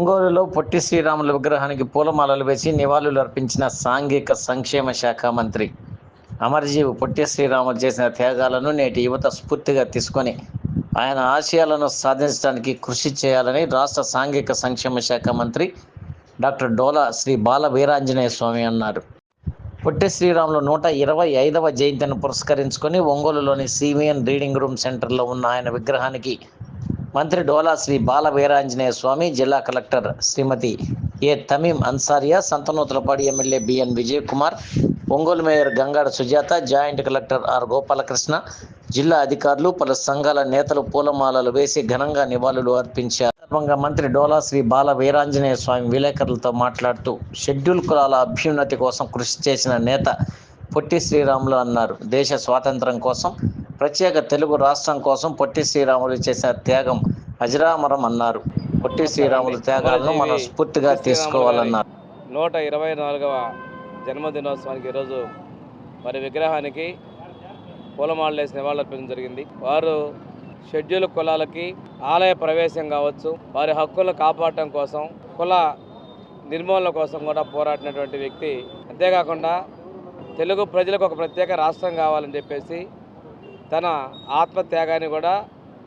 ఒంగోలులో పొట్టి శ్రీరాముల విగ్రహానికి పూలమాలలు వేసి నివాళులు అర్పించిన సాంఘిక సంక్షేమ శాఖ మంత్రి. అమర్జీవి పొట్టి శ్రీరాములు చేసిన త్యాగాలను నేటి యువత స్ఫూర్తిగా తీసుకొని ఆయన ఆశయాలను సాధించడానికి కృషి చేయాలని రాష్ట్ర సాంఘిక సంక్షేమ శాఖ మంత్రి డాక్టర్ డోలా శ్రీ బాల వీరాంజనేయ స్వామి అన్నారు. పొట్టి శ్రీరాములు నూట ఇరవై ఐదవ జయంతిని పురస్కరించుకొని ఒంగోలులోని సివిఎన్ రీడింగ్ రూమ్ సెంటర్లో ఉన్న ఆయన విగ్రహానికి మంత్రి డోలా శ్రీ బాల వీరాంజనేయ స్వామి జిల్లా collector Srimathi A Thameem Ansariya Santhanuthalapadi MLA B N Vijay Kumar Ongole mayor Gangada Sujatha joint collector R Gopalakrishna జిల్లా అధికారులు పలు సంఘాల నేతలు పూలమాలలు వేసి ఘనంగా నివాళులు అర్పించారు. సందర్భంగా మంత్రి డోలా శ్రీ బాల వీరాంజనేయ స్వామి విలేకరులతో మాట్లాడుతూ షెడ్యూల్ కులాల అభ్యున్నతి కోసం కృషి చేసిన నేత పొట్టి శ్రీరాములు అన్నారు. దేశ స్వాతంత్రం కోసం ప్రత్యేక తెలుగు రాష్ట్రం కోసం పొట్టి శ్రీరాములు చేసిన త్యాగం అజరామరం అన్నారు. పొట్టి శ్రీరాములు త్యాగాలను మనం స్ఫూర్తిగా తీసుకోవాలన్నారు. నూట ఇరవై నాలుగవ జన్మదినోత్సవానికి ఈరోజు వారి విగ్రహానికి పూలమాలలు వేసి నివాళులర్పించడం జరిగింది. వారు షెడ్యూల్ కులాలకి ఆలయ ప్రవేశం కావచ్చు వారి హక్కులను కాపాడటం కోసం కుల నిర్మూలన కోసం కూడా పోరాడినటువంటి వ్యక్తి. అంతేకాకుండా తెలుగు ప్రజలకు ఒక ప్రత్యేక రాష్ట్రం కావాలని చెప్పేసి తన ఆత్మత్యాగాన్ని కూడా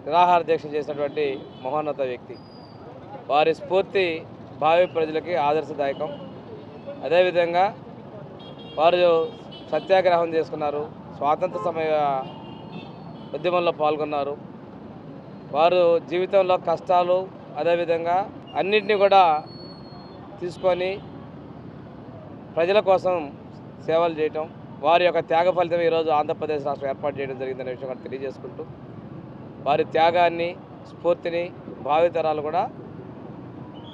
నిరాహార దీక్ష చేసినటువంటి మహోన్నత వ్యక్తి. వారి స్ఫూర్తి భావి ప్రజలకి ఆదర్శదాయకం. అదేవిధంగా వారు సత్యాగ్రహం చేసుకున్నారు స్వాతంత్ర సమయ ఉద్యమంలో పాల్గొన్నారు. వారు జీవితంలో కష్టాలు అదేవిధంగా అన్నింటినీ కూడా తీసుకొని ప్రజల కోసం సేవలు చేయటం వారి యొక్క త్యాగ ఫలితం ఈరోజు ఆంధ్రప్రదేశ్ రాష్ట్రం ఏర్పాటు చేయడం జరిగిందనే విషయం కూడా తెలియజేసుకుంటూ వారి త్యాగాన్ని స్ఫూర్తిని భావితరాలు కూడా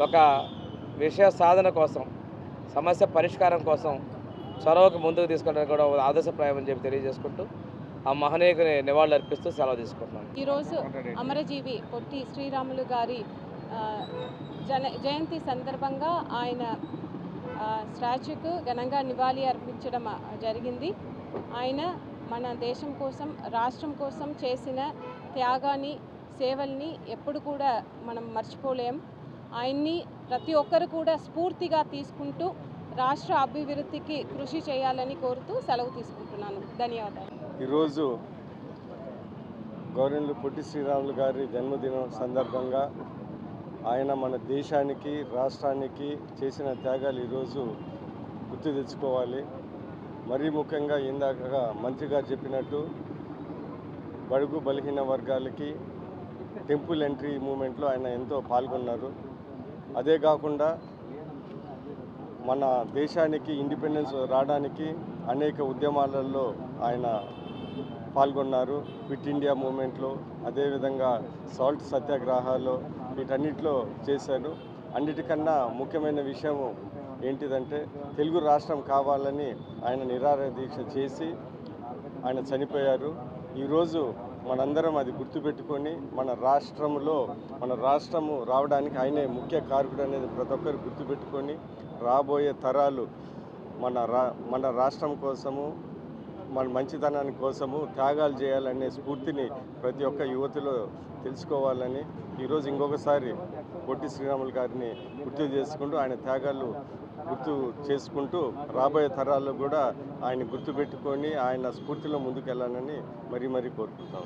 ఒక విషయ సాధన కోసం సమస్య పరిష్కారం కోసం చొరవకు ముందుకు తీసుకోవడానికి కూడా ఒక ఆదర్శప్రాయం అని చెప్పి తెలియజేసుకుంటూ ఆ మహనీయుని నివాళులు అర్పిస్తూ సెలవు తీసుకుంటున్నాను ఈరోజు అమరజీవి పొట్టి శ్రీరాములు గారి జన జయంతి సందర్భంగా ఆయన స్టాచ్యూకు ఘనంగా నివాళి అర్పించడం జరిగింది. ఆయన మన దేశం కోసం రాష్ట్రం కోసం చేసిన త్యాగాన్ని సేవల్ని ఎప్పుడు కూడా మనం మర్చిపోలేం. ఆయన్ని ప్రతి ఒక్కరు కూడా స్ఫూర్తిగా తీసుకుంటూ రాష్ట్ర అభివృద్ధికి కృషి చేయాలని కోరుతూ సెలవు తీసుకుంటున్నాను. ధన్యవాదాలు. ఈరోజు గౌరవులు పొట్టి శ్రీరాములు గారి జన్మదినం సందర్భంగా ఆయన మన దేశానికి రాష్ట్రానికి చేసిన త్యాగాలు ఈరోజు గుర్తు తెచ్చుకోవాలి. మరీ ముఖ్యంగా ఇందాక మంత్రి గారు చెప్పినట్టు బడుగు బలహీన వర్గాలకి టెంపుల్ ఎంట్రీ మూమెంట్లో ఆయన ఎంతో పాల్గొన్నారు. అదే కాకుండా మన దేశానికి ఇండిపెండెన్స్ రావడానికి అనేక ఉద్యమాలలో ఆయన పాల్గొన్నారు. క్విట్ ఇండియా మూమెంట్లో అదేవిధంగా సాల్ట్ సత్యాగ్రహాల్లో వీటన్నిటిలో చేశాను. అన్నిటికన్నా ముఖ్యమైన విషయం ఏంటిదంటే తెలుగు రాష్ట్రం కావాలని ఆయన నిరాహార దీక్ష చేసి ఆయన చనిపోయారు. ఈరోజు మనందరం అది గుర్తుపెట్టుకొని మన రాష్ట్రంలో మన రాష్ట్రము రావడానికి ఆయనే ముఖ్య కారకుడు అనేది ప్రతి ఒక్కరు గుర్తుపెట్టుకొని రాబోయే తరాలు మన రా మన రాష్ట్రం కోసము మన మంచితనాని కోసము త్యాగాలు చేయాలనే స్ఫూర్తిని ప్రతి ఒక్క యువతిలో తెలుసుకోవాలని ఈరోజు ఇంకొకసారి పొట్టి శ్రీరాములు గారిని గుర్తు చేసుకుంటూ ఆయన త్యాగాలు గుర్తు చేసుకుంటూ రాబోయే తరాల్లో కూడా ఆయన గుర్తుపెట్టుకొని ఆయన స్ఫూర్తిలో ముందుకెళ్ళాలని మరీ మరీ కోరుకుంటాం.